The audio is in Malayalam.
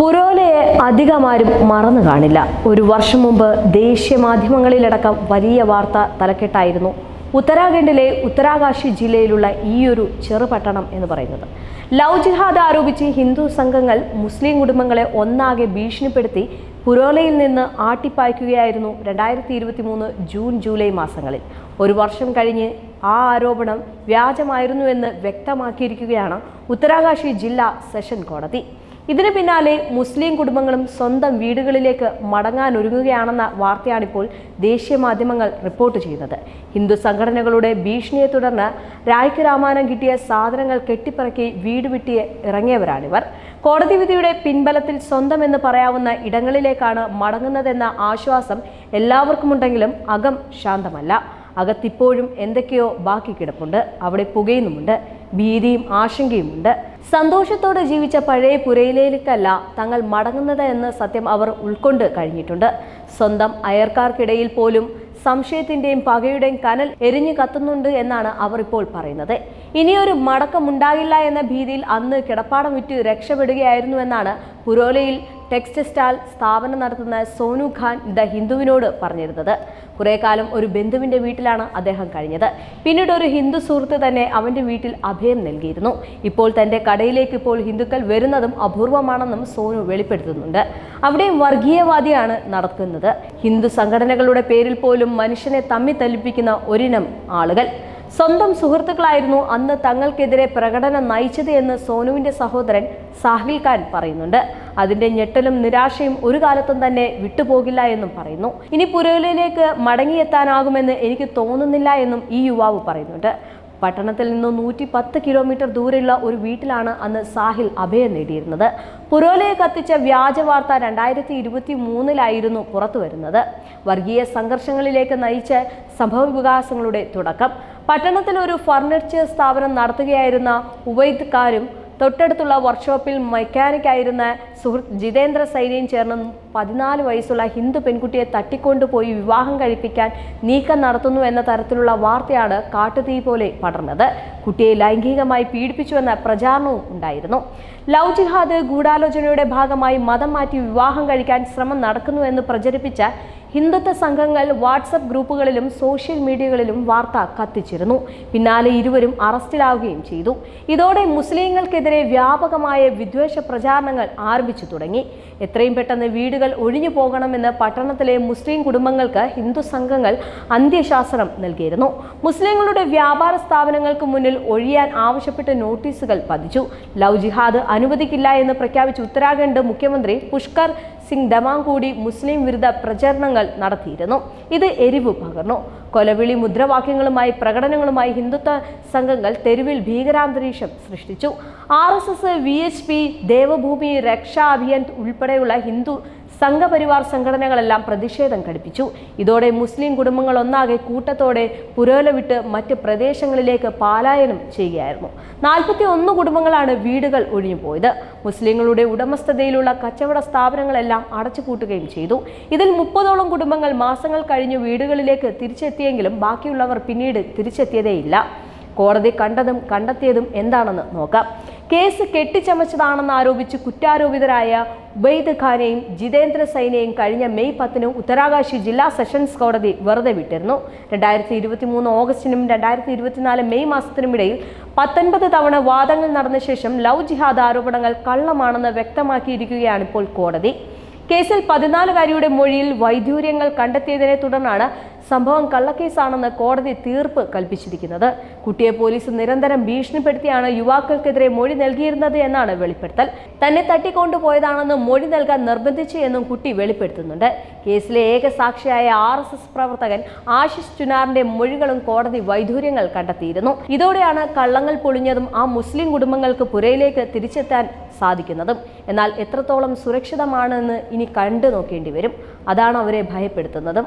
പുരോലയെ അധികമാരും മറന്നു കാണില്ല. ഒരു വർഷം മുമ്പ് ദേശീയ മാധ്യമങ്ങളിലടക്കം വലിയ വാർത്ത തലക്കെട്ടായിരുന്നു. ഉത്തരാഖണ്ഡിലെ ഉത്തരാകാശി ജില്ലയിലുള്ള ഈയൊരു ചെറുപട്ടണം എന്ന് പറയുന്നത്. ലവ് ജിഹാദ് ആരോപിച്ച് ഹിന്ദു സംഘങ്ങൾ മുസ്ലിം കുടുംബങ്ങളെ ഒന്നാകെ ഭീഷണിപ്പെടുത്തി പുരോലയിൽ നിന്ന് ആട്ടിപ്പായ്ക്കുകയായിരുന്നു രണ്ടായിരത്തി ഇരുപത്തി മൂന്ന് ജൂൺ ജൂലൈ മാസങ്ങളിൽ. ഒരു വർഷം കഴിഞ്ഞ് ആ ആരോപണം വ്യാജമായിരുന്നുവെന്ന് വ്യക്തമാക്കിയിരിക്കുകയാണ് ഉത്തരാകാശി ജില്ലാ സെഷൻ കോടതി. ഇതിന് പിന്നാലെ മുസ്ലിം കുടുംബങ്ങളും സ്വന്തം വീടുകളിലേക്ക് മടങ്ങാനൊരുങ്ങുകയാണെന്ന വാർത്തയാണിപ്പോൾ ദേശീയ മാധ്യമങ്ങൾ റിപ്പോർട്ട് ചെയ്യുന്നത്. ഹിന്ദു സംഘടനകളുടെ ഭീഷണിയെ തുടർന്ന് രായ്ക്ക് രാമായണം കിട്ടിയ സാധനങ്ങൾ കെട്ടിപ്പറക്കി വീട് വിട്ടി ഇറങ്ങിയവരാണിവർ. കോടതി വിധിയുടെ പിൻബലത്തിൽ സ്വന്തം എന്ന് പറയാവുന്ന ഇടങ്ങളിലേക്കാണ് മടങ്ങുന്നതെന്ന ആശ്വാസം എല്ലാവർക്കുമുണ്ടെങ്കിലും അകം ശാന്തമല്ല. അകത്തിപ്പോഴും എന്തൊക്കെയോ ബാക്കി കിടപ്പുണ്ട്. അവിടെ പുകയുന്നുമുണ്ട്. ഭീതിയും ആശങ്കയും ഉണ്ട് സന്തോഷത്തോടെ ജീവിച്ച പഴയ പുരയിലേക്കല്ല തങ്ങൾ മടങ്ങുന്നത് എന്ന് സത്യം അവർ ഉൾക്കൊണ്ട് കഴിഞ്ഞിട്ടുണ്ട്. സ്വന്തം അയർക്കാർക്കിടയിൽ പോലും സംശയത്തിന്റെയും പകയുടെയും കനൽ എരിഞ്ഞു കത്തുന്നുണ്ട് എന്നാണ് അവർ ഇപ്പോൾ പറയുന്നത്. ഇനിയൊരു മടക്കമുണ്ടാകില്ല എന്ന ഭീതിയിൽ അന്ന് കിടപ്പാടം വിറ്റ് രക്ഷപ്പെടുകയായിരുന്നു എന്നാണ് പുരോലയിൽ ടെക്സ്റ്റ് സ്റ്റാൾ സ്ഥാപനം നടത്തുന്ന സോനു ഖാൻ ദ ഹിന്ദുവിനോട് പറഞ്ഞിരുന്നത്. കുറെ കാലം ഒരു ബന്ധുവിന്റെ വീട്ടിലാണ് അദ്ദേഹം കഴിഞ്ഞത്. പിന്നീട് ഒരു ഹിന്ദു സുഹൃത്ത് തന്നെ അവന്റെ വീട്ടിൽ അഭയം നൽകിയിരുന്നു. ഇപ്പോൾ തന്റെ കടയിലേക്ക് ഇപ്പോൾ ഹിന്ദുക്കൾ വരുന്നതും അപൂർവമാണെന്നും സോനു വെളിപ്പെടുത്തുന്നുണ്ട്. അവിടെയും വർഗീയവാദിയാണ് നടക്കുന്നത്. ഹിന്ദു സംഘടനകളുടെ പേരിൽ പോലും മനുഷ്യനെ തമ്മി തല്ലിപ്പിക്കുന്ന ഒരിനം ആളുകൾ. സ്വന്തം സുഹൃത്തുക്കളായിരുന്നു അന്ന് തങ്ങൾക്കെതിരെ പ്രകടനം നയിച്ചത് എന്ന് സോനുവിന്റെ സഹോദരൻ സാഹിൽ ഖാൻ പറയുന്നുണ്ട്. അതിന്റെ ഞെട്ടലും നിരാശയും ഒരു കാലത്തും തന്നെ വിട്ടുപോകില്ല എന്നും പറയുന്നു. ഇനി പുരയിലേക്ക് മടങ്ങിയെത്താനാകുമെന്ന് എനിക്ക് തോന്നുന്നില്ല എന്നും ഈ യുവാവ് പറയുന്നുണ്ട്. പട്ടണത്തിൽ നിന്ന് നൂറ്റി പത്ത് കിലോമീറ്റർ ദൂരെയുള്ള ഒരു വീട്ടിലാണ് അന്ന് സാഹിൽ അഭയം നേടിയിരുന്നത്. പുരോലയെ കത്തിച്ച വ്യാജ വാർത്ത രണ്ടായിരത്തി ഇരുപത്തി മൂന്നിലായിരുന്നു പുറത്തു വരുന്നത് വർഗീയ സംഘർഷങ്ങളിലേക്ക് നയിച്ച സംഭവ വികാസങ്ങളുടെ തുടക്കം. പട്ടണത്തിൽ ഒരു ഫർണിച്ചർ സ്ഥാപനം നടത്തുകയായിരുന്ന ഉവൈദ് ഖാനും തൊട്ടടുത്തുള്ള വർക്ക്ഷോപ്പിൽ മെക്കാനിക്കായിരുന്ന സുഹൃത്ത് ജിതേന്ദ്ര സൈനിയും ചേർന്ന് പതിനാല് വയസ്സുള്ള ഹിന്ദു പെൺകുട്ടിയെ തട്ടിക്കൊണ്ടുപോയി വിവാഹം കഴിപ്പിക്കാൻ നീക്കം നടത്തുന്നു എന്ന തരത്തിലുള്ള വാർത്തയാണ് കാട്ടുതീ പോലെ പടർന്നത്. കുട്ടിയെ ലൈംഗികമായി പീഡിപ്പിച്ചുവെന്ന പ്രചാരണവും ഉണ്ടായിരുന്നു. ലവ് ജിഹാദ് ഗൂഢാലോചനയുടെ ഭാഗമായി മതം മാറ്റി വിവാഹം കഴിക്കാൻ ശ്രമം നടക്കുന്നുവെന്ന് പ്രചരിപ്പിച്ച ഹിന്ദുത്വ സംഘങ്ങൾ വാട്സപ്പ് ഗ്രൂപ്പുകളിലും സോഷ്യൽ മീഡിയകളിലും വാർത്ത കത്തിച്ചിരുന്നു. പിന്നാലെ ഇരുവരും അറസ്റ്റിലാവുകയും ചെയ്തു. ഇതോടെ മുസ്ലിങ്ങൾക്കെതിരെ വ്യാപകമായ വിദ്വേഷ പ്രചാരണങ്ങൾ ആരംഭിച്ചു തുടങ്ങി. എത്രയും പെട്ടെന്ന് വീടുകൾ ഒഴിഞ്ഞു പോകണമെന്ന് പട്ടണത്തിലെ മുസ്ലിം കുടുംബങ്ങൾക്ക് ഹിന്ദു സംഘങ്ങൾ അന്ത്യശാസനം നൽകിയിരുന്നു. മുസ്ലിങ്ങളുടെ വ്യാപാര സ്ഥാപനങ്ങൾക്ക് മുന്നിൽ ഒഴിയാൻ ആവശ്യപ്പെട്ട നോട്ടീസുകൾ പതിച്ചു. ലവ് ജിഹാദ് അനുവദിക്കില്ല എന്ന് പ്രഖ്യാപിച്ച ഉത്തരാഖണ്ഡ് മുഖ്യമന്ത്രി പുഷ്കർ സിംഗ് ദമാങ് കൂടി മുസ്ലിം വിരുദ്ധ പ്രചരണങ്ങൾ നടത്തിയിരുന്നു. ഇത് എരിവ് പകർന്നു. കൊലവിളി മുദ്രാവാക്യങ്ങളുമായി പ്രകടനങ്ങളുമായി ഹിന്ദുത്വ സംഘങ്ങൾ തെരുവിൽ ഭീകരാന്തരീക്ഷം സൃഷ്ടിച്ചു. R S S V H P Devabhoomi Raksha Abhiyan ഉൾപ്പെടെയുള്ള ഹിന്ദു സംഘപരിവാർ സംഘടനകളെല്ലാം പ്രതിഷേധം ഘടിപ്പിച്ചു. ഇതോടെ മുസ്ലിം കുടുംബങ്ങൾ ഒന്നാകെ കൂട്ടത്തോടെ പുരോല വിട്ട് മറ്റ് പ്രദേശങ്ങളിലേക്ക് പാലായനം ചെയ്യുകയായിരുന്നു. നാൽപ്പത്തി ഒന്ന് കുടുംബങ്ങളാണ് വീടുകൾ ഒഴിഞ്ഞുപോയത് മുസ്ലിങ്ങളുടെ ഉടമസ്ഥതയിലുള്ള കച്ചവട സ്ഥാപനങ്ങളെല്ലാം അടച്ചുപൂട്ടുകയും ചെയ്തു. ഇതിൽ മുപ്പതോളം കുടുംബങ്ങൾ മാസങ്ങൾ കഴിഞ്ഞു വീടുകളിലേക്ക് തിരിച്ചെത്തിയെങ്കിലും ബാക്കിയുള്ളവർ പിന്നീട് തിരിച്ചെത്തിയതേയില്ല. കോടതി കണ്ടതും കണ്ടെത്തിയതും എന്താണെന്ന് നോക്കാം. കേസ് കെട്ടിച്ചമച്ചതാണെന്ന് ആരോപിച്ച് കുറ്റാരോപിതരായ ഉബൈദ് ഖാനെയും ജിതേന്ദ്ര സൈനയും കഴിഞ്ഞ മെയ് പത്തിന് ഉത്തരാകാശി ജില്ലാ സെഷൻസ് കോടതി വെറുതെ വിട്ടിരുന്നു. രണ്ടായിരത്തി ഇരുപത്തി മൂന്ന് ഓഗസ്റ്റിനും രണ്ടായിരത്തി ഇരുപത്തിനാല് മെയ് മാസത്തിനുമിടയിൽ പത്തൊൻപത് തവണ വാദങ്ങൾ നടന്ന ശേഷം ലവ് ജിഹാദ് ആരോപണങ്ങൾ കള്ളമാണെന്ന് വ്യക്തമാക്കിയിരിക്കുകയാണ് ഇപ്പോൾ കോടതി. കേസിൽ പതിനാലുകാരിയുടെ മൊഴിയിൽ വൈദ്യൂര്യങ്ങൾ കണ്ടെത്തിയതിനെ തുടർന്നാണ് സംഭവം കള്ളക്കേസാണെന്ന് കോടതി തീർപ്പ് കൽപ്പിച്ചിരിക്കുന്നത്. കുട്ടിയെ പോലീസ് നിരന്തരം ഭീഷണിപ്പെടുത്തിയാണ് യുവാക്കൾക്കെതിരെ മൊഴി നൽകിയിരുന്നത് എന്നാണ് വെളിപ്പെടുത്തൽ. തന്നെ തട്ടിക്കൊണ്ടുപോയതാണെന്നും മൊഴി നൽകാൻ നിർബന്ധിച്ചു എന്നും കുട്ടി വെളിപ്പെടുത്തുന്നുണ്ട്. കേസിലെ ഏക സാക്ഷിയായ ആർ എസ് എസ് പ്രവർത്തകൻ ആശിഷ് ചുനാറിന്റെ മൊഴികളും കോടതി വൈദൂര്യങ്ങൾ കണ്ടെത്തിയിരുന്നു. ഇതോടെയാണ് കള്ളങ്ങൾ പൊളിഞ്ഞതും ആ മുസ്ലിം കുടുംബങ്ങൾക്ക് പുരയിലേക്ക് തിരിച്ചെത്താൻ സാധിക്കുന്നതും. എന്നാൽ എത്രത്തോളം സുരക്ഷിതമാണെന്ന് ഇനി കണ്ടു നോക്കേണ്ടി വരും. അതാണ് അവരെ ഭയപ്പെടുത്തുന്നതും.